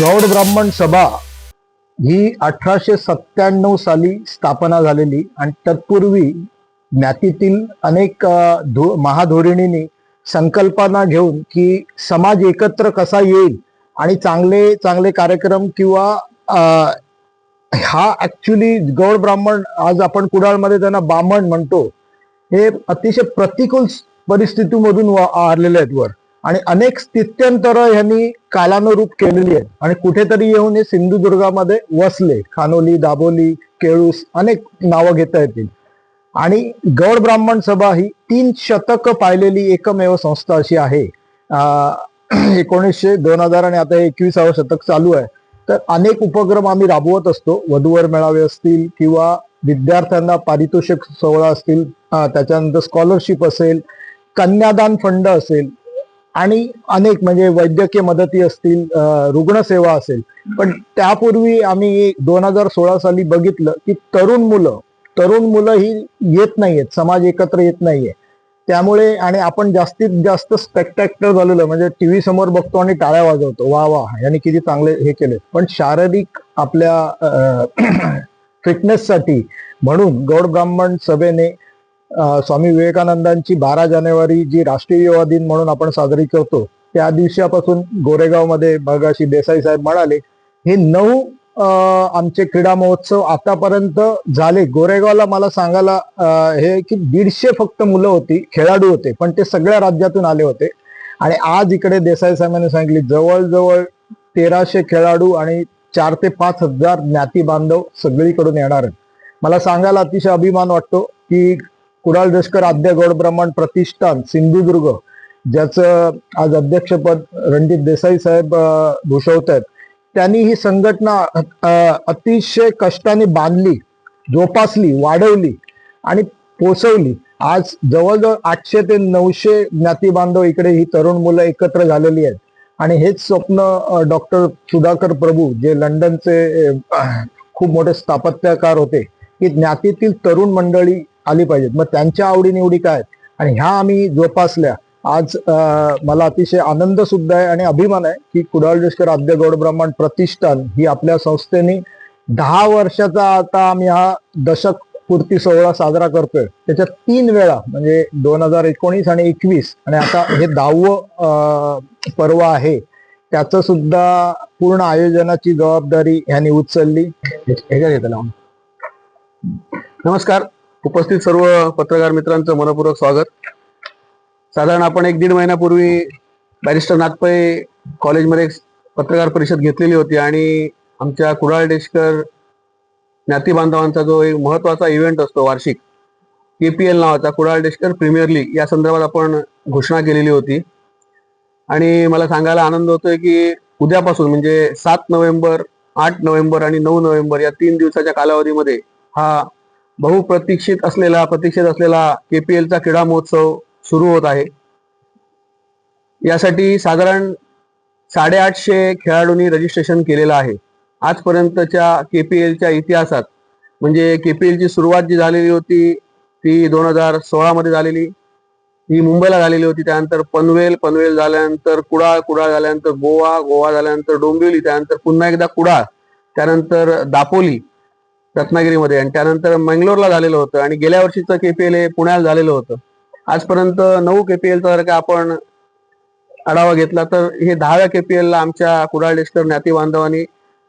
गौड ब्राह्मण सभा ही अठराशे सत्त्याण्णव साली स्थापना झालेली आणि तत्पूर्वी ज्ञातीतील अनेक महाधोरिणींनी संकल्पना घेऊन की समाज एकत्र कसा येईल आणि चांगले चांगले कार्यक्रम किंवा हा ऍक्च्युली गौड ब्राह्मण आज आपण कुडाळमध्ये त्यांना बामण म्हणतो हे अतिशय प्रतिकूल परिस्थितीमधून आलेले आहेत वर. आणि अनेक स्थित्यंतर ह्यांनी कालानुरूप केलेली आहेत. आणि कुठेतरी येऊन हे सिंधुदुर्गामध्ये वसले. खानोली दाबोली केळूस अनेक नावं घेता येतील. आणि गौड ब्राह्मण सभा ही तीन शतक पाहिलेली एकमेव संस्था अशी आहे. एकोणीसशे दोन हजार आणि आता एकविसावं शतक चालू आहे. तर अनेक उपक्रम आम्ही राबवत असतो. वधूवर मेळावे असतील किंवा विद्यार्थ्यांना पारितोषिक सोहळा असतील त्याच्यानंतर स्कॉलरशिप असेल कन्यादान फंड असेल आणि अनेक म्हणजे वैद्यकीय मदती असतील रुग्णसेवा असेल. पण त्यापूर्वी आम्ही दोन हजार सोळा साली बघितलं की तरुण मुलं तरुण मुलं ही येत नाहीयेत समाज एकत्र येत नाहीये. त्यामुळे आणि आपण जास्तीत जास्त स्पेक्टॅक्टर झालेलं म्हणजे टीव्ही समोर बघतो आणि टाळ्या वाजवतो. वा वा यांनी किती चांगले हे केले. पण शारीरिक आपल्या फिटनेससाठी म्हणून गौड ब्राह्मण सभेने स्वामी विवेकानंदांची बारा जानेवारी जी राष्ट्रीय युवा दिन म्हणून आपण साजरी करतो त्या दिवसापासून गोरेगावमध्ये मगाशी देसाई साहेब म्हणाले हे नऊ आमचे क्रीडा महोत्सव आतापर्यंत झाले. गोरेगावला मला सांगायला हे की दीडशे फक्त मुलं होती खेळाडू होते पण ते सगळ्या राज्यातून आले होते. आणि आज इकडे देसाई साहेबांनी सांगितले जवळजवळ तेराशे खेळाडू आणि चार ते पाच हजार ज्ञाती बांधव सगळीकडून येणार आहेत. मला सांगायला अतिशय अभिमान वाटतो की कुणाल देशकर आद्य गौड ब्राह्मण प्रतिष्ठान सिंधुदुर्ग ज्याचं आज अध्यक्षपद रणजित देसाई साहेब भूषवत आहेत त्यांनी ही संघटना अतिशय कष्टाने बांधली जोपासली वाढवली आणि पोचवली आज जवळजवळ आठशे ते नऊशे ज्ञाती बांधव इकडे ही तरुण मुलं एकत्र झालेली आहेत. आणि हेच स्वप्न डॉक्टर सुधाकर प्रभू जे लंडनचे खूप मोठे स्थापत्यकार होते की ज्ञातीतील तरुण मंडळी आली पाहिजेत. मग त्यांच्या आवडीनिवडी काय आणि ह्या आम्ही जोपासल्या. आज मला अतिशय आनंद सुद्धा आहे आणि अभिमान आहे की कुडाळ जोशकर आद्य गौड ब्राह्मण प्रतिष्ठान ही आपल्या संस्थेने दहा वर्षाचा आता आम्ही हा दशक पूर्ती सोहळा साजरा करतोय. त्याच्यात तीन वेळा म्हणजे दोन हजार एकोणीस आणि एकवीस आणि आता हे दहावं पर्व आहे. त्याचं सुद्धा पूर्ण आयोजनाची जबाबदारी ह्यांनी उचलली. नमस्कार. उपस्थित सर्व पत्रकार मित्रांचं मनपूर्वक स्वागत. साधारण आपण एक दीड महिन्यापूर्वी बॅरिस्टर नागपै कॉलेजमध्ये एक पत्रकार परिषद घेतलेली होती आणि आमच्या कुडाळ देशकर ज्ञाती बांधवांचा जो एक महत्त्वाचा इव्हेंट असतो वार्षिक केपीएल नावाचा कुडाळ देशकर प्रीमियर लीग या संदर्भात आपण घोषणा केलेली होती. आणि मला सांगायला आनंद होतोय की उद्यापासून म्हणजे सात नोव्हेंबर आठ नोव्हेंबर आणि नऊ नोव्हेंबर या तीन दिवसाच्या कालावधीमध्ये हा बहुप्रतीक्षित असलेला प्रतीक्षित असलेला केपीएलचा क्रीडा महोत्सव सुरू होत आहे. यासाठी साधारण साडेआठशे खेळाडूंनी रजिस्ट्रेशन केलेलं आहे. आजपर्यंतच्या केपीएलच्या इतिहासात म्हणजे केपीएलची सुरुवात जी झालेली होती ती दोन हजार सोळामध्ये झालेली. ही मुंबईला झालेली होती त्यानंतर पनवेल पनवेल झाल्यानंतर कुडाळ कुडाळ झाल्यानंतर गोवा गोवा झाल्यानंतर डोंबिवली त्यानंतर पुन्हा एकदा कुडाळ त्यानंतर दापोली रत्नागिरीमध्ये. आणि त्यानंतर मंगलोरला झालेलं होतं. आणि गेल्या वर्षीचं केपीएल हे पुण्याला झालेलं होतं. आजपर्यंत नऊ केपीएलचा जर का आपण आढावा घेतला तर हे दहाव्या केपीएलला आमच्या कुडाळ डेस्कर नातेबांधवांनी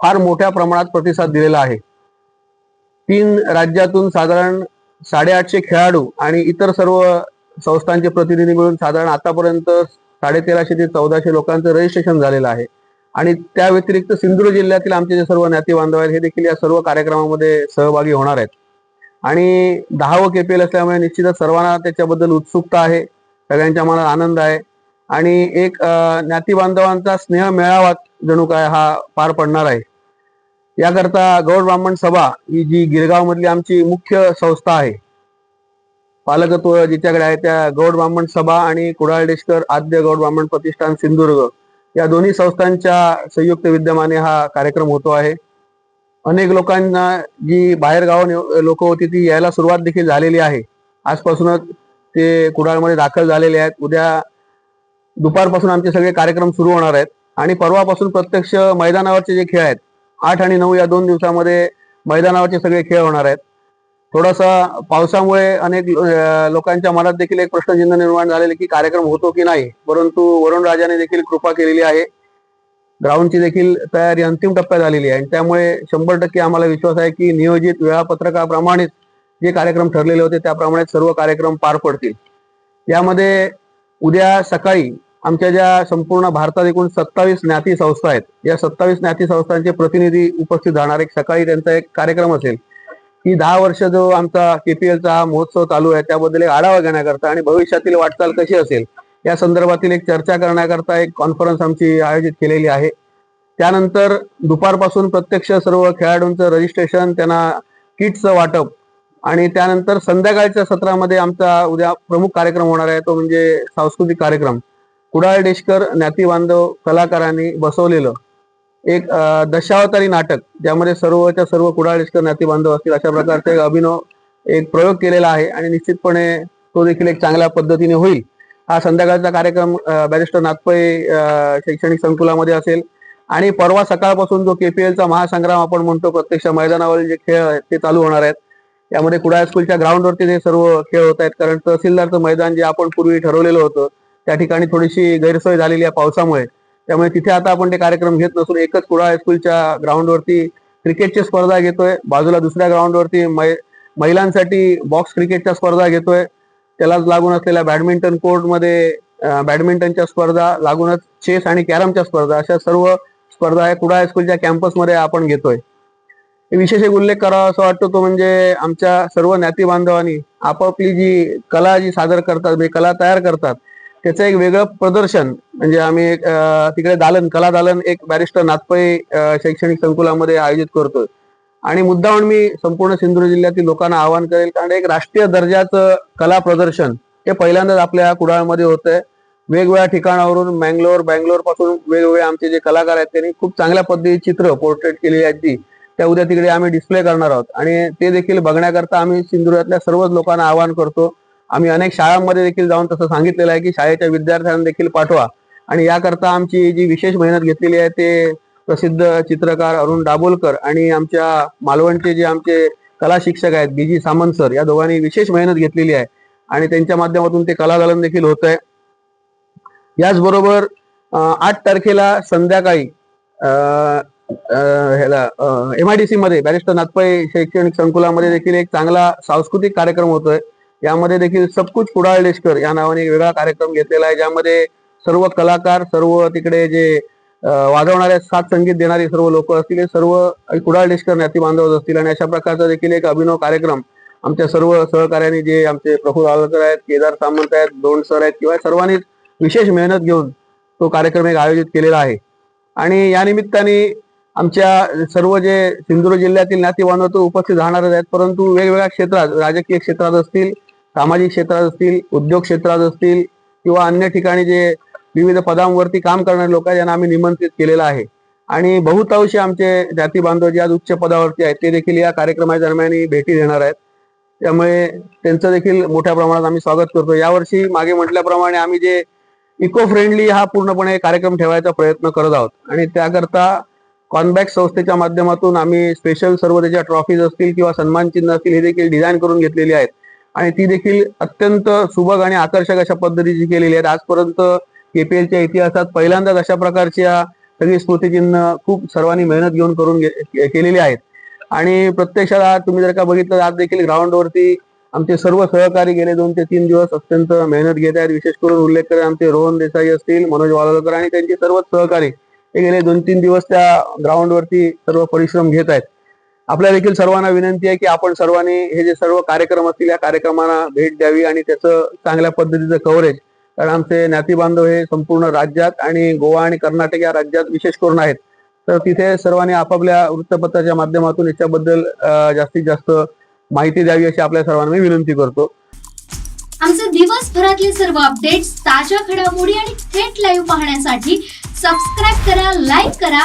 फार मोठ्या प्रमाणात प्रतिसाद दिलेला आहे. तीन राज्यातून साधारण साडेआठशे खेळाडू आणि इतर सर्व संस्थांचे प्रतिनिधी मिळून साधारण आतापर्यंत साडेतेराशे ते चौदाशे लोकांचं रजिस्ट्रेशन झालेलं आहे. आणि त्या व्यतिरिक्त सिंधुदुर्ग जिल्ह्यातील आमचे जे सर्व ज्ञाती बांधव आहेत हे देखील या सर्व कार्यक्रमामध्ये सहभागी होणार आहेत. आणि दहावं केपीएल असल्यामुळे निश्चितच सर्वांना त्याच्याबद्दल उत्सुकता आहे सगळ्यांच्या मनात आनंद आहे. आणि एक अं, बांधवांचा स्नेह मेळावा जणू काय हा पार पडणार आहे. याकरता गौड ब्राह्मण सभा ही जी गिरगाव मधली आमची मुख्य संस्था आहे. पालकत्व जिच्याकडे आहे त्या गौड ब्राह्मण सभा आणि कुडाळ डेशकर आद्य गौड ब्राह्मण प्रतिष्ठान सिंधुदुर्ग. या दोन्ही संस्थांच्या संयुक्त विद्यमाने हा कार्यक्रम होतो आहे. अनेक लोकांना जी बाहेर गाव लोक होती ती यायला सुरुवात देखील झालेली आहे. आजपासूनच ते कुडाळमध्ये दाखल झालेले आहेत. उद्या दुपारपासून आमचे सगळे कार्यक्रम सुरू होणार आहेत. आणि परवापासून प्रत्यक्ष मैदानावरचे जे खेळ आहेत आठ आणि नऊ या दोन दिवसामध्ये मैदानावरचे सगळे खेळ होणार आहेत. थोडासा पावसामुळे अनेक लोकांच्या मनात देखील एक प्रश्नचिन्ह निर्माण झालेले की कार्यक्रम होतो की नाही. परंतु वरुण राजाने देखील कृपा केलेली आहे. ग्राउंडची देखील तयारी अंतिम टप्प्यात झालेली आहे. आणि त्यामुळे शंभर टक्के आम्हाला विश्वास आहे की नियोजित वेळापत्रकाप्रमाणेच जे कार्यक्रम ठरलेले होते त्याप्रमाणे सर्व कार्यक्रम पार पडतील. यामध्ये उद्या सकाळी आमच्या ज्या संपूर्ण भारतात एकूण सत्तावीस ज्ञाती संस्था आहेत या सत्तावीस ज्ञाती संस्थांचे प्रतिनिधी उपस्थित राहणार एक सकाळी त्यांचा एक कार्यक्रम असेल. की दहा वर्ष जो आमचा केपीएलचा हा महोत्सव चालू आहे त्याबद्दल एक आढावा घेण्याकरता आणि भविष्यातील वाटचाल कशी असेल या संदर्भातील एक चर्चा करण्याकरता एक कॉन्फरन्स आमची आयोजित केलेली आहे. त्यानंतर दुपारपासून प्रत्यक्ष सर्व खेळाडूंचं रजिस्ट्रेशन त्यांना किटचं वाटप आणि त्यानंतर संध्याकाळच्या सत्रामध्ये आमचा उद्या प्रमुख कार्यक्रम होणार आहे तो म्हणजे सांस्कृतिक कार्यक्रम. कुडाळ डेशकर ज्ञाती बांधव कलाकारांनी बसवलेलं एक दशावतारी नाटक ज्यामध्ये सर्वच्या सर्व कुडाळेश्वर नातेबांधव असतील अशा प्रकारचे अभिनव एक प्रयोग केलेला आहे आणि निश्चितपणे तो देखील एक चांगल्या पद्धतीने होईल. हा संध्याकाळचा कार्यक्रम बॅरिस्टर नागपै शैक्षणिक संकुलामध्ये असेल. आणि परवा सकाळपासून जो केपीएलचा महासंग्राम आपण म्हणतो प्रत्यक्ष मैदानावरील जे खेळ आहेत ते चालू होणार आहेत. यामध्ये कुडाळ स्कूलच्या ग्राउंडवरती ते सर्व खेळ होत आहेत कारण तहसीलदारचं मैदान जे आपण पूर्वी ठरवलेलं होतं त्या ठिकाणी थोडीशी गैरसोय झालेली आहे पावसामुळे. त्यामुळे तिथे आता आपण ते कार्यक्रम घेत नसून एकच कुडाळ हायस्कूलच्या ग्राउंडवरती क्रिकेटची स्पर्धा घेतोय. बाजूला दुसऱ्या ग्राउंडवरती मै- महिलांसाठी बॉक्स क्रिकेटच्या स्पर्धा घेतोय. त्यालाच लागून असलेल्या बॅडमिंटन कोर्टमध्ये बॅडमिंटनच्या स्पर्धा लागूनच चेस आणि कॅरमच्या स्पर्धा अशा सर्व स्पर्धा या कुडाळ हायस्कूलच्या कॅम्पसमध्ये आपण घेतोय. विशेष एक उल्लेख करावा असं वाटतो तो म्हणजे आमच्या सर्व ज्ञाती बांधवांनी आपापली जी कला जी सादर करतात म्हणजे कला तयार करतात त्याचं एक वेगळं प्रदर्शन म्हणजे आम्ही एक, तिकडे दालन कला दालन एक बॅरिस्टर नाथपै शैक्षणिक संकुलामध्ये आयोजित करतोय. आणि मुद्दाहून मी संपूर्ण सिंधुदुर्ग जिल्ह्यातील लोकांना आवाहन करेल कारण एक राष्ट्रीय दर्जाचं कला प्रदर्शन हे पहिल्यांदाच आपल्या कुडाळमध्ये होत आहे वेगवेगळ्या ठिकाणावरून मँगलोर बँगलोरपासून वेगवेगळे आमचे जे कलाकार आहेत त्यांनी खूप चांगल्या पद्धतीची चित्र पोर्ट्रेट केलेली आहेत ती त्या उद्या तिकडे आम्ही डिस्प्ले करणार आहोत. आणि ते देखील बघण्याकरता आम्ही सिंधुदुर्गातल्या सर्वच लोकांना आवाहन करतो आम्ही अनेक शाळांमध्ये देखील जाऊन तसं सांगितलेलं आहे की शाळेच्या विद्यार्थ्यांना देखील पाठवा. आणि याकरता आमची जी विशेष मेहनत घेतलेली आहे ते प्रसिद्ध चित्रकार अरुण दाभोलकर आणि आमच्या मालवणचे जे आमचे कला शिक्षक आहेत बीजी सामंत सर या दोघांनी विशेष मेहनत घेतलेली आहे. आणि त्यांच्या माध्यमातून ते कलादालन देखील होत आहे याचबरोबर आठ तारखेला संध्याकाळी एम आय डी सी मध्ये बॅरिस्टर नाथपाई शैक्षणिक संकुलामध्ये देखील एक चांगला सांस्कृतिक कार्यक्रम होतोय. यामध्ये देखील सबकुच कुडाळ लेशकर या नावाने एक वेगळा कार्यक्रम घेतलेला आहे ज्यामध्ये सर्व कलाकार सर्व तिकडे जे वाजवणारे सात संगीत देणारे सर्व लोक असतील हे सर्व कुडाळ लेशकर नाती बांधव असतील आणि अशा प्रकारचा देखील एक अभिनव कार्यक्रम आमच्या सर्व सहकार्याने जे आमचे प्रफुल आलकर आहेत केदार सामंत आहेत दोन सर आहेत किंवा सर्वांनी विशेष मेहनत घेऊन तो कार्यक्रम एक आयोजित केलेला आहे. आणि या निमित्ताने आमच्या सर्व जे सिंधुदुर्ग जिल्ह्यातील नाती बांधव उपस्थित राहणारच आहेत परंतु वेगवेगळ्या क्षेत्रात राजकीय क्षेत्रात असतील सामाजिक क्षेत्रात असतील उद्योग क्षेत्रात असतील किंवा अन्य ठिकाणी जे विविध पदांवरती काम करणारे लोक आहेत यांना आम्ही निमंत्रित केलेलं आहे. आणि बहुतांशी आमचे जाती बांधव जे आज उच्च पदावरती आहेत. ते देखील या कार्यक्रमाच्या दरम्यान भेटी देणार आहेत. त्यामुळे त्यांचं देखील मोठ्या प्रमाणात आम्ही स्वागत करतो यावर्षी मागे म्हटल्याप्रमाणे आम्ही जे इको फ्रेंडली हा पूर्णपणे कार्यक्रम ठेवायचा प्रयत्न करत आहोत. आणि त्याकरता कॉनबॅक संस्थेच्या माध्यमातून आम्ही स्पेशल सर्व त्याच्या ट्रॉफीज असतील किंवा सन्मान चिन्ह असतील हे देखील डिझाईन करून घेतलेली आहेत. आणि ती देखील अत्यंत सुबक आणि आकर्षक अशा पद्धतीची केलेली आहेत आजपर्यंत केपीएलच्या इतिहासात पहिल्यांदाच अशा प्रकारच्या सगळी स्मृतिचिन्ह खूप सर्वांनी मेहनत घेऊन करून केलेली आहेत. आणि प्रत्यक्षात आज तुम्ही जर का बघितलं आज देखील ग्राउंडवरती आमचे सर्व सहकारी गेले. दोन ते तीन दिवस अत्यंत मेहनत घेत आहेत. विशेष करून उल्लेख करेल आमचे रोहन देसाई असतील मनोज वालोलकर आणि त्यांचे सर्वच सहकारी हे गेले दोन तीन दिवस त्या ग्राउंडवरती सर्व परिश्रम घेत आहेत. आपल्या देखील सर्वांना विनंती आहे की आपण सर्वांनी हे जे सर्व कार्यक्रम असतील या कार्यक्रमांना भेट द्यावी आणि त्याचं चांगल्या पद्धतीचं कव्हरेज कारण आमचे नातीबांधव हे संपूर्ण राज्यात आणि गोवा आणि कर्नाटक या राज्यात विशेष करून आहेत. तर तिथे सर्वांनी आपापल्या वृत्तपत्राच्या माध्यमातून याच्याबद्दल जास्तीत जास्त माहिती द्यावी अशी आपल्या सर्वांना मी विनंती करतो. आमचे दिवसभरातले सर्व अपडेट्स ताज्या घडामोडी आणि थेट लाईव्ह पाहण्यासाठी सबस्क्राईब करा लाईक करा